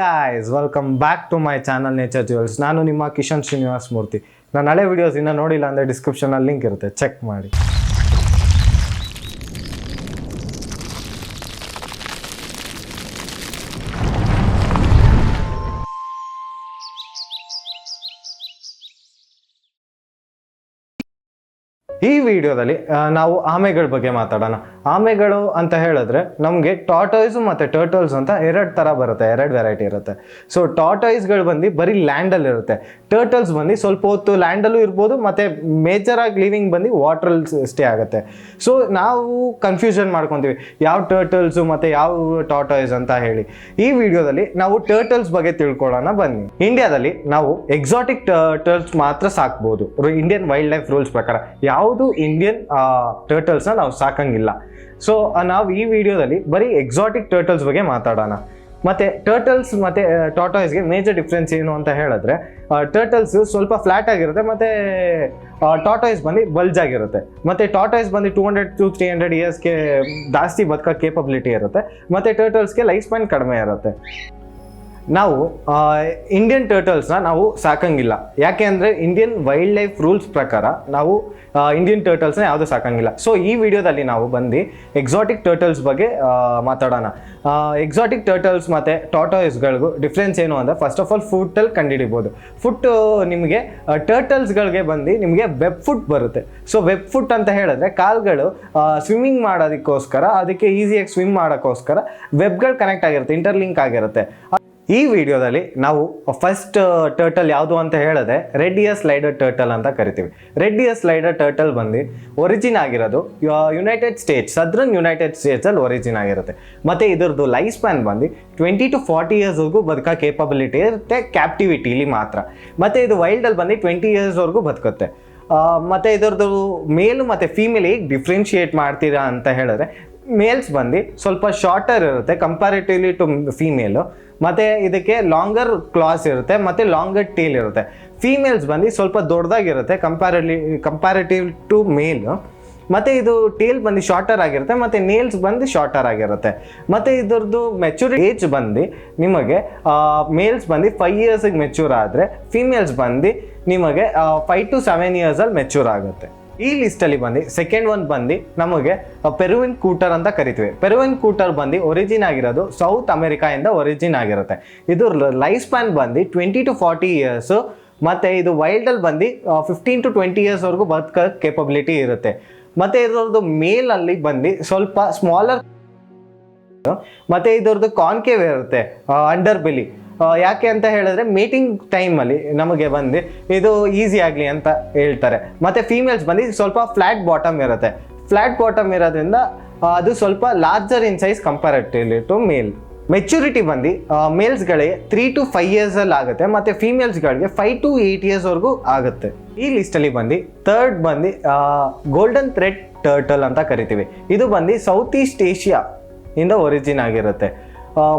Guys welcome back to my channel nature jewels ನಾನು ನಿಮ್ಮ ಕಿಶನ್ ಶ್ರೀನಿವಾಸ್ ಮೂರ್ತಿ. ನಾನು ಹಳೆ ವಿಡಿಯೋಸ್ ಇನ್ನೂ ನೋಡಿಲ್ಲ ಅಂದರೆ ಡಿಸ್ಕ್ರಿಪ್ಷನಲ್ಲಿ ಲಿಂಕ್ ಇರುತ್ತೆ. ಚೆಕ್ ಮಾಡಿ. ಈ ವಿಡಿಯೋದಲ್ಲಿ ನಾವು ಆಮೆಗಳ ಬಗ್ಗೆ ಮಾತಾಡೋಣ. ಆಮೆಗಳು ಅಂತ ಹೇಳಿದ್ರೆ ನಮಗೆ ಟಾಟಾಯ್ಸು ಮತ್ತು ಟರ್ಟಲ್ಸ್ ಅಂತ ಎರಡು ಥರ ಬರುತ್ತೆ, ಎರಡು ವೆರೈಟಿ ಇರುತ್ತೆ. ಸೊ ಟಾಟಾಯ್ಸ್ಗಳು ಬಂದು ಬರೀ ಲ್ಯಾಂಡಲ್ಲಿ ಇರುತ್ತೆ. ಟರ್ಟಲ್ಸ್ ಬಂದು ಸ್ವಲ್ಪ ಹೊತ್ತು ಲ್ಯಾಂಡಲ್ಲೂ ಇರ್ಬೋದು, ಮತ್ತು ಮೇಜರಾಗಿ ಲಿವಿಂಗ್ ಬಂದು ವಾಟ್ರಲ್ಸ್ ಸ್ಟೇ ಆಗುತ್ತೆ. ಸೊ ನಾವು ಕನ್ಫ್ಯೂಷನ್ ಮಾಡ್ಕೊತೀವಿ, ಯಾವ ಟರ್ಟಲ್ಸು ಮತ್ತು ಯಾವ ಟಾಟಾಯ್ಸ್ ಅಂತ ಹೇಳಿ. ಈ ವಿಡಿಯೋದಲ್ಲಿ ನಾವು ಟರ್ಟಲ್ಸ್ ಬಗ್ಗೆ ತಿಳ್ಕೊಳ್ಳೋಣ ಬನ್ನಿ. ಇಂಡಿಯಾದಲ್ಲಿ ನಾವು ಎಕ್ಸಾಟಿಕ್ ಟರ್ಟಲ್ಸ್ ಮಾತ್ರ ಸಾಕ್ಬೋದು. ಇಂಡಿಯನ್ ವೈಲ್ಡ್ ಲೈಫ್ ರೂಲ್ಸ್ ಪ್ರಕಾರ ಯಾವುದು ಇಂಡಿಯನ್ ಟರ್ಟಲ್ಸ್ನ ನಾವು ಸಾಕಂಗಿಲ್ಲ. ಸೊ ನಾವು ಈ ವಿಡಿಯೋದಲ್ಲಿ ಬರೀ ಎಕ್ಸಾಟಿಕ್ ಟರ್ಟಲ್ಸ್ ಬಗ್ಗೆ ಮಾತಾಡೋಣ. ಮತ್ತೆ ಟರ್ಟಲ್ಸ್ ಮತ್ತೆ ಟಾಟಾಯ್ಸ್ಗೆ ಮೇಜರ್ ಡಿಫ್ರೆನ್ಸ್ ಏನು ಅಂತ ಹೇಳಿದ್ರೆ ಟರ್ಟಲ್ಸ್ ಸ್ವಲ್ಪ ಫ್ಲ್ಯಾಟ್ ಆಗಿರುತ್ತೆ, ಮತ್ತೆ ಟಾಟಾಯ್ಸ್ ಬಂದು ಬಲ್ಜ್ ಆಗಿರುತ್ತೆ. ಮತ್ತೆ ಟಾಟಾಯ್ಸ್ ಬಂದು two hundred to three hundred ಇಯರ್ಸ್ಗೆ ಜಾಸ್ತಿ ಬದುಕೋ ಕೇಪಬಿಲಿಟಿ ಇರುತ್ತೆ. ಮತ್ತೆ ಟರ್ಟಲ್ಸ್ಗೆ ಲೈಫ್ ಸ್ಪ್ಯಾನ್ ಕಡಿಮೆ ಇರುತ್ತೆ. ನಾವು ಇಂಡಿಯನ್ ಟರ್ಟಲ್ಸ್ನ ನಾವು ಸಾಕಂಗಿಲ್ಲ. ಯಾಕೆ ಅಂದರೆ ಇಂಡಿಯನ್ ವೈಲ್ಡ್ ಲೈಫ್ ರೂಲ್ಸ್ ಪ್ರಕಾರ ನಾವು ಇಂಡಿಯನ್ ಟರ್ಟಲ್ಸ್ನ ಯಾವುದೂ ಸಾಕಂಗಿಲ್ಲ. ಸೊ ಈ ವಿಡಿಯೋದಲ್ಲಿ ನಾವು ಬಂದು ಎಕ್ಸಾಟಿಕ್ ಟರ್ಟಲ್ಸ್ ಬಗ್ಗೆ ಮಾತಾಡೋಣ. ಎಕ್ಸಾಟಿಕ್ ಟರ್ಟಲ್ಸ್ ಮತ್ತು ಟಾಟಾಯ್ಸ್ಗಳಿಗೂ ಡಿಫ್ರೆನ್ಸ್ ಏನು ಅಂದರೆ ಫಸ್ಟ್ ಆಫ್ ಆಲ್ ಫುಟ್ಟಲ್ಲಿ ಕಂಡುಹಿಡಿಬೋದು. ಫುಟ್ ನಿಮಗೆ ಟರ್ಟಲ್ಸ್ಗಳಿಗೆ ಬಂದು ನಿಮಗೆ ವೆಬ್ ಫುಟ್ ಬರುತ್ತೆ. ಸೊ ವೆಬ್ ಫುಟ್ ಅಂತ ಹೇಳಿದ್ರೆ ಕಾಲ್ಗಳು ಸ್ವಿಮ್ಮಿಂಗ್ ಮಾಡೋದಕ್ಕೋಸ್ಕರ, ಅದಕ್ಕೆ ಈಸಿಯಾಗಿ ಸ್ವಿಮ್ ಮಾಡೋಕ್ಕೋಸ್ಕರ ವೆಬ್ಗಳು ಕನೆಕ್ಟ್ ಆಗಿರುತ್ತೆ ಇಂಟರ್ಲಿಂಕ್ ಆಗಿರುತ್ತೆ. ಈ ವಿಡಿಯೋದಲ್ಲಿ ನಾವು ಫಸ್ಟ್ ಟರ್ಟಲ್ ಯಾವುದು ಅಂತ ಹೇಳಿದ್ರೆ ರೆಡ್ ಸ್ಲೈಡರ್ ಟರ್ಟಲ್ ಅಂತ ಕರಿತೀವಿ. ರೆಡ್ ಸ್ಲೈಡರ್ ಟರ್ಟಲ್ ಬಂದು ಒರಿಜಿನ್ ಆಗಿರೋದು ಯುನೈಟೆಡ್ ಸ್ಟೇಟ್ಸ್ ಸದ್ರನ್ ಯುನೈಟೆಡ್ ಸ್ಟೇಟ್ಸಲ್ಲಿ ಒರಿಜಿನ್ ಆಗಿರುತ್ತೆ. ಮತ್ತು ಇದರದ್ದು ಲೈಫ್ ಸ್ಪ್ಯಾನ್ ಬಂದು ಟ್ವೆಂಟಿ ಟು ಫಾರ್ಟಿ ಇಯರ್ಸ್ವರೆಗೂ ಬದುಕೋ ಕೇಪಬಿಲಿಟಿ ಇರುತ್ತೆ ಕ್ಯಾಪ್ಟಿವಿಟಿಲಿ ಮಾತ್ರ. ಮತ್ತು ಇದು ವೈಲ್ಡಲ್ಲಿ ಬಂದು ಟ್ವೆಂಟಿ ಇಯರ್ಸ್ವರೆಗೂ ಬದುಕುತ್ತೆ. ಮತ್ತು ಇದರದ್ದು ಮೇಲು ಮತ್ತು ಫೀಮೇಲ್ ಹೇಗೆ ಡಿಫ್ರೆನ್ಶಿಯೇಟ್ ಮಾಡ್ತೀರಾ ಅಂತ ಹೇಳಿದ್ರೆ ಮೇಲ್ಸ್ ಬಂದು ಸ್ವಲ್ಪ ಶಾರ್ಟರ್ ಇರುತ್ತೆ ಕಂಪ್ಯಾರಿಟಿವ್ಲಿ ಟು ಫೀಮೇಲು ಮತ್ತು ಇದಕ್ಕೆ ಲಾಂಗರ್ ಕ್ಲಾಸ್ ಇರುತ್ತೆ, ಮತ್ತು ಲಾಂಗರ್ ಟೇಲ್ ಇರುತ್ತೆ. ಫೀಮೇಲ್ಸ್ ಬಂದು ಸ್ವಲ್ಪ ದೊಡ್ಡದಾಗಿರುತ್ತೆ ಕಂಪ್ಯಾರಿಲಿ ಕಂಪ್ಯಾರಿಟಿವ್ ಟು ಮೇಲ್ ಮತ್ತು ಇದು ಟೇಲ್ ಬಂದು ಶಾರ್ಟರ್ ಆಗಿರುತ್ತೆ, ಮತ್ತು ನೇಲ್ಸ್ ಬಂದು ಶಾರ್ಟರ್ ಆಗಿರುತ್ತೆ. ಮತ್ತು ಇದ್ರದ್ದು ಮೆಚೂರಿ ಏಜ್ ಬಂದು ನಿಮಗೆ ಮೇಲ್ಸ್ ಬಂದು ಫೈವ್ ಇಯರ್ಸಿಗೆ ಮೆಚೂರ್ ಆದರೆ ಫೀಮೇಲ್ಸ್ ಬಂದು ನಿಮಗೆ ಫೈವ್ ಟು ಸೆವೆನ್ ಇಯರ್ಸಲ್ಲಿ ಮೆಚೂರ್ ಆಗುತ್ತೆ. ಈ ಲಿಸ್ಟಲ್ಲಿ ಬಂದು ಸೆಕೆಂಡ್ ಒನ್ ಬಂದು ನಮಗೆ ಪೆರುವಿನ್ ಕೂಟರ್ ಅಂತ ಕರಿತೀವಿ. ಪೆರುವಿನ್ ಕೂಟರ್ ಬಂದು ಒರಿಜಿನ್ ಆಗಿರೋದು ಸೌತ್ ಅಮೆರಿಕಾಯಿಂದ ಒರಿಜಿನ್ ಆಗಿರುತ್ತೆ. ಇದು ಲೈಫ್ ಸ್ಪ್ಯಾನ್ ಬಂದು ಟ್ವೆಂಟಿ ಟು ಫಾರ್ಟಿ ಇಯರ್ಸು ಮತ್ತು ಇದು ವೈಲ್ಡಲ್ಲಿ ಬಂದು ಫಿಫ್ಟೀನ್ ಟು ಟ್ವೆಂಟಿ ಇಯರ್ಸ್ವರೆಗೂ ಬದುಕೋ ಕೇಪಬಿಲಿಟಿ ಇರುತ್ತೆ. ಮತ್ತು ಇದರದ್ದು ಮೇಲಲ್ಲಿ ಬಂದು ಸ್ವಲ್ಪ ಸ್ಮಾಲರ್ ಮತ್ತು ಇದರದ್ದು ಕಾನ್ಕೇವ್ ಇರುತ್ತೆ ಅಂಡರ್ ಬೆಲಿ ಯಾಕೆ ಅಂತ ಹೇಳಿದ್ರೆ ಮೀಟಿಂಗ್ ಟೈಮಲ್ಲಿ ನಮಗೆ ಬಂದು ಇದು ಈಸಿ ಆಗಲಿ ಅಂತ ಹೇಳ್ತಾರೆ. ಮತ್ತು ಫೀಮೇಲ್ಸ್ ಬಂದು ಸ್ವಲ್ಪ ಫ್ಲ್ಯಾಟ್ ಬಾಟಮ್ ಇರುತ್ತೆ. ಫ್ಲ್ಯಾಟ್ ಬಾಟಮ್ ಇರೋದ್ರಿಂದ ಅದು ಸ್ವಲ್ಪ larger in size comparatively to male maturity ಬಂದು ಮೇಲ್ಸ್ಗಳಿಗೆ ತ್ರೀ ಟು ಫೈವ್ ಇಯರ್ಸಲ್ಲಿ ಆಗುತ್ತೆ, ಮತ್ತು ಫೀಮೇಲ್ಸ್ಗಳಿಗೆ ಫೈವ್ ಟು ಏಯ್ಟ್ ಇಯರ್ಸ್ವರೆಗೂ ಆಗುತ್ತೆ. ಈ ಲಿಸ್ಟಲ್ಲಿ ಬಂದು ಥರ್ಡ್ ಬಂದು ಗೋಲ್ಡನ್ ಥ್ರೆಡ್ ಟರ್ಟಲ್ ಅಂತ ಕರಿತೀವಿ. ಇದು ಬಂದು ಸೌತ್ ಈಸ್ಟ್ ಏಷ್ಯಾ ಇಂದ ಒರಿಜಿನ್ ಆಗಿರುತ್ತೆ.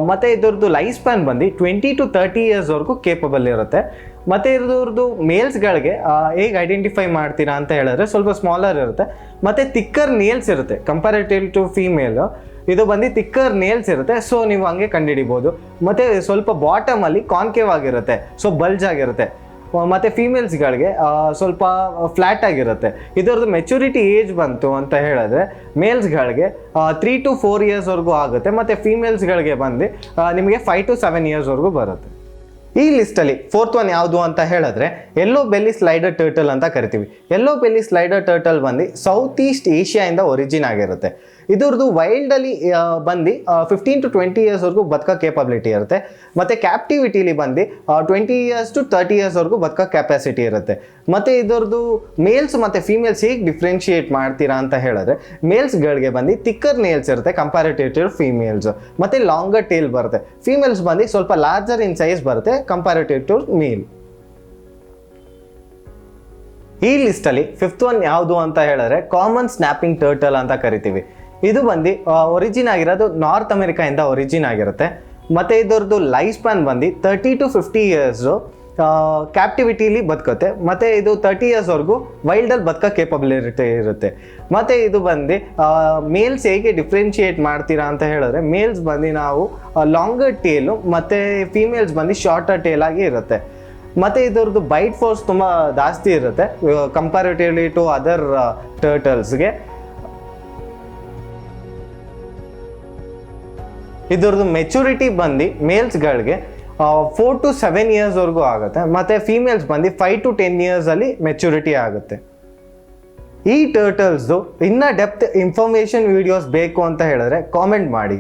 ಮತ್ತೆ ಇದ್ರದ್ದು ಲೈಫ್ ಸ್ಪ್ಯಾನ್ ಬಂದು ಟ್ವೆಂಟಿ ಟು ತರ್ಟಿ ಇಯರ್ಸ್ವರೆಗೂ ಕೇಪಬಲ್ ಇರುತ್ತೆ. ಮತ್ತು ಇದ್ರದ್ದು ಮೇಲ್ಸ್ಗಳಿಗೆ ಹೇಗೆ ಐಡೆಂಟಿಫೈ ಮಾಡ್ತೀರಾ ಅಂತ ಹೇಳಿದ್ರೆ ಸ್ವಲ್ಪ ಸ್ಮಾಲರ್ ಇರುತ್ತೆ. ಮತ್ತು ತಿಕ್ಕರ್ ನೇಲ್ಸ್ ಇರುತ್ತೆ ಕಂಪ್ಯಾರಿಟಿವ್ ಟು ಫೀಮೇಲು ಇದು ಬಂದು ತಿಕ್ಕರ್ ನೇಲ್ಸ್ ಇರುತ್ತೆ ಸೊ ನೀವು ಹಂಗೆ ಕಂಡುಹಿಡಿಬೋದು. ಮತ್ತು ಸ್ವಲ್ಪ ಬಾಟಮಲ್ಲಿ ಕಾನ್ಕೇವ್ ಆಗಿರುತ್ತೆ ಸೊ ಬಲ್ಜ್ ಆಗಿರುತ್ತೆ. ಮತ್ತು ಫೀಮೇಲ್ಸ್ಗಳಿಗೆ ಸ್ವಲ್ಪ ಫ್ಲ್ಯಾಟ್ ಆಗಿರುತ್ತೆ. ಇದರದ್ದು ಮೆಚುರಿಟಿ ಏಜ್ ಬಂತು ಅಂತ ಹೇಳಿದ್ರೆ ಮೇಲ್ಸ್ಗಳಿಗೆ ತ್ರೀ ಟು ಫೋರ್ ಇಯರ್ಸ್ವರೆಗೂ ಆಗುತ್ತೆ, ಮತ್ತು ಫೀಮೇಲ್ಸ್ಗಳಿಗೆ ಬಂದು ನಿಮಗೆ ಫೈವ್ ಟು ಸೆವೆನ್ ಇಯರ್ಸ್ವರೆಗೂ ಬರುತ್ತೆ. ಈ ಲಿಸ್ಟಲ್ಲಿ ಫೋರ್ತ್ ಒನ್ ಯಾವುದು ಅಂತ ಹೇಳಿದ್ರೆ ಎಲ್ಲೋ ಬೆಲ್ಲಿ ಸ್ಲೈಡರ್ ಟರ್ಟಲ್ ಅಂತ ಕರಿತೀವಿ. ಎಲ್ಲೋ ಬೆಲ್ಲಿ ಸ್ಲೈಡರ್ ಟರ್ಟಲ್ ಬಂದು ಸೌತ್ ಈಸ್ಟ್ ಏಷ್ಯಾಯಿಂದ ಒರಿಜಿನ್ ಆಗಿರುತ್ತೆ. ಇದ್ರದ್ದು ವೈಲ್ಡಲ್ಲಿ ಬಂದು ಫಿಫ್ಟೀನ್ ಟು ಟ್ವೆಂಟಿ ಇಯರ್ಸ್ವರೆಗೂ ಬದುಕೋ ಕೇಪಬಿಲಿಟಿ ಇರುತ್ತೆ. ಮತ್ತು ಕ್ಯಾಪ್ಟಿವಿಟಿಲಿ ಬಂದು ಟ್ವೆಂಟಿ ಇಯರ್ಸ್ ಟು ತರ್ಟಿ ಇಯರ್ಸ್ವರೆಗೂ ಬದುಕೋ ಕೆಪಾಸಿಟಿ ಇರುತ್ತೆ. ಮತ್ತು ಇದರದ್ದು ಮೇಲ್ಸ್ ಮತ್ತು ಫೀಮೇಲ್ಸ್ ಹೇಗೆ ಡಿಫ್ರೆನ್ಷಿಯೇಟ್ ಮಾಡ್ತೀರಾ ಅಂತ ಹೇಳಿದ್ರೆ ಮೇಲ್ಸ್ಗಳಿಗೆ ಬಂದು ತಿಕ್ಕರ್ ನೇಲ್ಸ್ ಇರುತ್ತೆ ಕಂಪ್ಯಾರಿಟಿವ್ ಟು ಫೀಮೇಲ್ಸ್ ಮತ್ತು ಲಾಂಗರ್ ಟೇಲ್ ಬರುತ್ತೆ. ಫೀಮೇಲ್ಸ್ ಬಂದು ಸ್ವಲ್ಪ ಲಾರ್ಜರ್ ಇನ್ ಸೈಜ್ ಬರುತ್ತೆ. ಕಂಪ್ಯಾರಿಟಿವ್ ಟು ಮೇಲ್ ಈ ಲಿಸ್ಟಲ್ಲಿ ಫಿಫ್ತ್ ಒನ್ ಯಾವುದು ಅಂತ ಹೇಳಿದ್ರೆ ಕಾಮನ್ ಸ್ನ್ಯಾಪಿಂಗ್ ಟರ್ಟಲ್ ಅಂತ ಕರಿತೀವಿ. ಇದು ಬಂದು ಒರಿಜಿನ್ ಆಗಿರೋದು ನಾರ್ತ್ ಅಮೆರಿಕಾಯಿಂದ ಒರಿಜಿನ್ ಆಗಿರುತ್ತೆ. ಮತ್ತು ಇದರದ್ದು ಲೈಫ್ ಸ್ಪ್ಯಾನ್ ಬಂದು ತರ್ಟಿ ಟು ಫಿಫ್ಟಿ ಇಯರ್ಸು ಕ್ಯಾಪ್ಟಿವಿಟಿಲಿ ಬದುಕುತ್ತೆ. ಮತ್ತು ಇದು ತರ್ಟಿ ಇಯರ್ಸ್ವರೆಗೂ ವೈಲ್ಡಲ್ಲಿ ಬದುಕ ಕೇಪಬಿಲಿಟಿ ಇರುತ್ತೆ. ಮತ್ತು ಇದು ಬಂದು ಮೇಲ್ಸ್ ಹೇಗೆ ಡಿಫ್ರೆನ್ಷಿಯೇಟ್ ಮಾಡ್ತೀರಾ ಅಂತ ಹೇಳಿದ್ರೆ ಮೇಲ್ಸ್ ಬಂದು ನಾವು ಲಾಂಗರ್ ಟೇಲು ಮತ್ತು ಫೀಮೇಲ್ಸ್ ಬಂದು ಶಾರ್ಟರ್ ಟೇಲಾಗಿ ಇರುತ್ತೆ. ಮತ್ತು ಇದ್ರದ್ದು ಬೈಟ್ ಫೋರ್ಸ್ ತುಂಬ ಜಾಸ್ತಿ ಇರುತ್ತೆ ಕಂಪ್ಯಾರಿಟಿವ್ಲಿ ಟು ಅದರ್ ಟರ್ಟಲ್ಸ್ಗೆ ಇದ್ರದ್ದು ಮೆಚುರಿಟಿ ಬಂದು ಮೇಲ್ಸ್ಗಳಿಗೆ ಫೋರ್ ಟು ಸೆವೆನ್ ಇಯರ್ಸ್ವರೆಗೂ ಆಗುತ್ತೆ. ಮತ್ತು ಫೀಮೇಲ್ಸ್ ಬಂದು ಫೈವ್ ಟು ಟೆನ್ ಇಯರ್ಸಲ್ಲಿ ಮೆಚುರಿಟಿ ಆಗುತ್ತೆ. ಈ ಟರ್ಟಲ್ಸ್ದು ಇನ್ನೂ ಡೆಪ್ತ್ ಇನ್ಫಾರ್ಮೇಷನ್ ವೀಡಿಯೋಸ್ ಬೇಕು ಅಂತ ಹೇಳಿದ್ರೆ ಕಾಮೆಂಟ್ ಮಾಡಿ.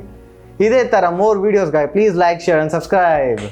ಇದೇ ಥರ more ವೀಡಿಯೋಸ್ಗಾಗಿ please like share and subscribe